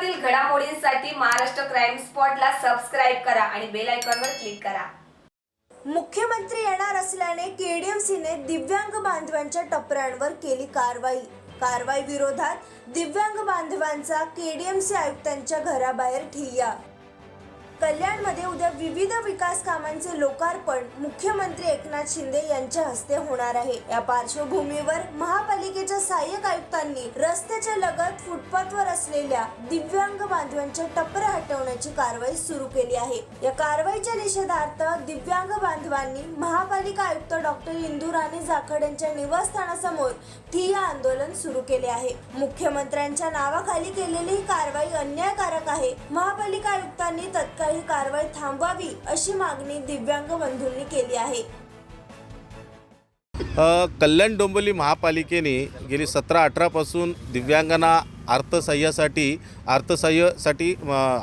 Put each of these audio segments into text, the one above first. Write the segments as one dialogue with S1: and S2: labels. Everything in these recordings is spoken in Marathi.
S1: महाराष्ट्रातील घडामोडींसाठी महाराष्ट्र क्राईम स्पॉटला सबस्क्राईब करा आणि बेल आयकॉनवर क्लिक करा.
S2: मुख्यमंत्री येणार असल्याने केडीएमसीने दिव्यांग बांधवांच्या टपऱ्यांवर केली कारवाई. कारवाई विरोधात दिव्यांग बांधवांचा केडीएमसी आयुक्तांच्या घराबाहेर ठिय्या. कल्याणमध्ये उद्या विविध विकास कामांचे लोकार्पण मुख्यमंत्री एकनाथ शिंदे यांच्या हस्ते होणार आहे. या पार्श्वभूमीवर महापालिकेच्या सहाय्यक आयुक्तांनी रस्त्याच्या लगत फुटपाथवर असलेल्या दिव्यांग बांधवांच्या टपऱ्या हटवण्याची कारवाई सुरू केली आहे. या कारवाईच्या निषेधार्थ दिव्यांग बांधवांनी महापालिका आयुक्त डॉक्टर इंदू राणे जाखड यांच्या निवासस्थानासमोर ठिय्या आंदोलन सुरू केले आहे. मुख्यमंत्र्यांच्या नावाखाली केलेली ही कारवाई अन्यायकारक आहे. महापालिका आयुक्तांनी तत्काळ ही कारवाई थांबवावी अशी मागणी दिव्यांग बंधूंनी केली आहे.
S3: कल्याण डोंबिवली महापालिकेने गेली सतरा अठरापासून दिव्यांगांना अर्थसहाय्यासाठी अर्थसहाय्यासाठी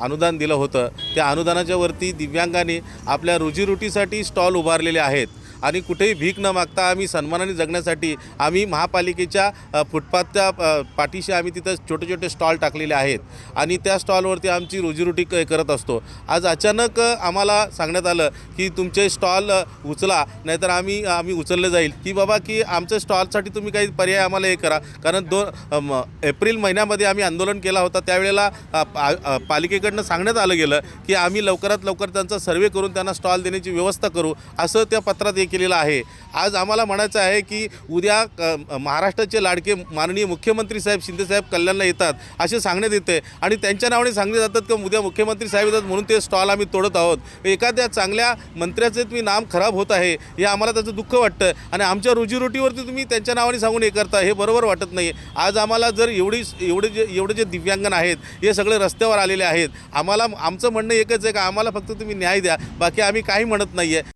S3: अनुदान दिलं होतं. त्या अनुदानाच्या वरती दिव्यांगाने आपल्या रोजीरोटीसाठी स्टॉल उभारलेले आहेत. आणि कुठेही भीक न मागता आम्ही सन्मानाने जगण्यासाठी आम्ही महापालिकेच्या फुटपाथच्या पाठीशी आम्ही तिथं छोटे छोटे स्टॉल टाकलेले आहेत. आणि त्या स्टॉलवरती आमची रोजीरोटी करत असतो. आज अचानक आम्हाला सांगण्यात आलं की तुमचे स्टॉल उचला नाहीतर आम्ही आम्ही उचललं जाईल. की बाबा की आमच्या स्टॉलसाठी तुम्ही काही पर्याय आम्हाला हे करा. कारण दोन म, एप्रिल महिन्यामध्ये आम्ही आंदोलन केला होता. त्यावेळेला पा पालिकेकडनं सांगण्यात आलं गेलं की आम्ही लवकरात लवकर त्यांचा सर्वे करून त्यांना स्टॉल देण्याची व्यवस्था करू. असं त्या पत्रात हे केलेलं आहे. आज आम्हाला म्हणायचं आहे की उद्या महाराष्ट्राचे लाडके माननीय मुख्यमंत्री साहेब शिंदेसाहेब कल्याणला येतात असे सांगण्यात येते आणि त्यांच्या नावाने सांगले जातात की उद्या मुख्यमंत्री साहेब येतात म्हणून ते स्टॉल आम्ही तोडत आहोत. एखाद्या चांगल्या मंत्र्याचे तुम्ही नाम खराब होत आहे हे आम्हाला त्याचं दुःख वाटतं आणि आमच्या रोजीरोटीवरती तुम्ही त्यांच्या नावाने सांगून हे करता हे बरोबर वाटत नाही. आज आम्हाला जर एवढी एवढे जे एवढे जे दिव्यांगन आहेत हे सगळे रस्त्यावर आलेले आहेत आम्हाला आमचं म्हणणं एकच आहे का आम्हाला फक्त तुम्ही न्याय द्या बाकी आम्ही काही म्हणत नाही आहे